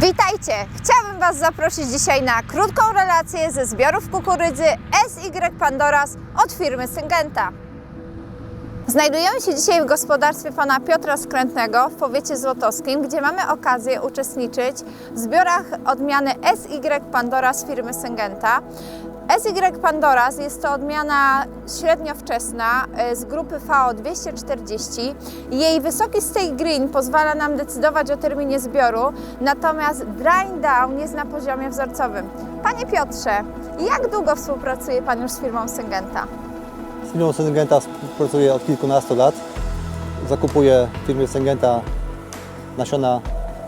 Witajcie! Chciałabym Was zaprosić dzisiaj na krótką relację ze zbiorów kukurydzy SY Pandoras od firmy Syngenta. Znajdujemy się dzisiaj w gospodarstwie pana Piotra Skrętnego w powiecie złotowskim, gdzie mamy okazję uczestniczyć w zbiorach odmiany SY Pandoras firmy Syngenta. SY Pandoras jest to odmiana średniowczesna e, z grupy VO 240. Jej wysoki stay green pozwala nam decydować o terminie zbioru, natomiast drying down jest na poziomie wzorcowym. Panie Piotrze, jak długo współpracuje Pan już z firmą Syngenta? Z firmą Syngenta współpracuję od kilkunastu lat. Zakupuję w firmie Syngenta nasiona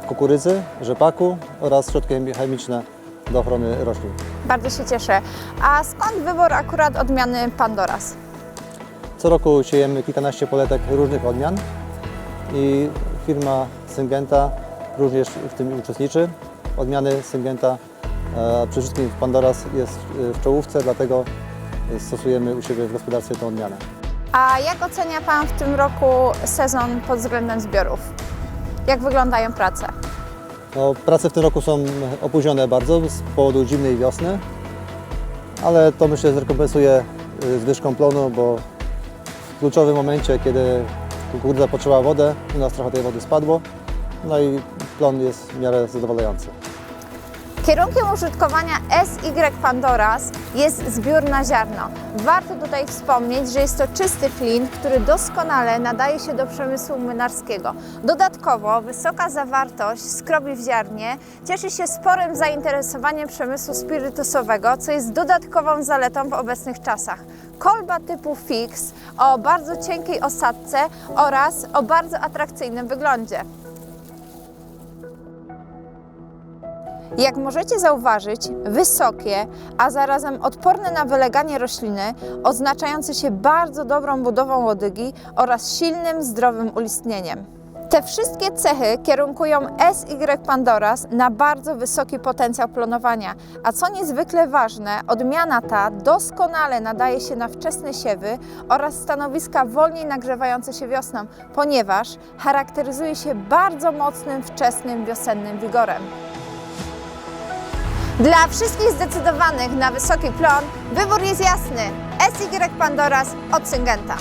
kukurydzy, rzepaku oraz środki chemiczne do ochrony roślin. Bardzo się cieszę. A skąd wybór akurat odmiany Pandoras? Co roku siejemy kilkanaście poletek różnych odmian i firma Syngenta również w tym uczestniczy. Odmiany Syngenta e, przede wszystkim Pandoras jest e, w czołówce, dlatego stosujemy u siebie w gospodarstwie tę odmianę. A jak ocenia Pan w tym roku sezon pod względem zbiorów? Jak wyglądają prace? No, prace w tym roku są opóźnione bardzo z powodu zimnej wiosny, ale to myślę zrekompensuje y, zwyżką plonu, bo w kluczowym momencie, kiedy kukurydza potrzeba wodę, u nas trochę tej wody spadło, no i plon jest w miarę zadowalający. Kierunkiem użytkowania SY Pandoras jest zbiór na ziarno. Warto tutaj wspomnieć, że jest to czysty klin, który doskonale nadaje się do przemysłu młynarskiego. Dodatkowo wysoka zawartość skrobi w ziarnie cieszy się sporym zainteresowaniem przemysłu spirytusowego, co jest dodatkową zaletą w obecnych czasach. Kolba typu fix o bardzo cienkiej osadce oraz o bardzo atrakcyjnym wyglądzie. Jak możecie zauważyć, wysokie, a zarazem odporne na wyleganie rośliny, oznaczające się bardzo dobrą budową łodygi oraz silnym, zdrowym ulistnieniem. Te wszystkie cechy kierunkują SY Pandoras na bardzo wysoki potencjał plonowania, a co niezwykle ważne, odmiana ta doskonale nadaje się na wczesne siewy oraz stanowiska wolniej nagrzewające się wiosną, ponieważ charakteryzuje się bardzo mocnym, wczesnym, wiosennym wigorem. Dla wszystkich zdecydowanych na wysoki plon wybór jest jasny. SY Pandoras od Syngenta.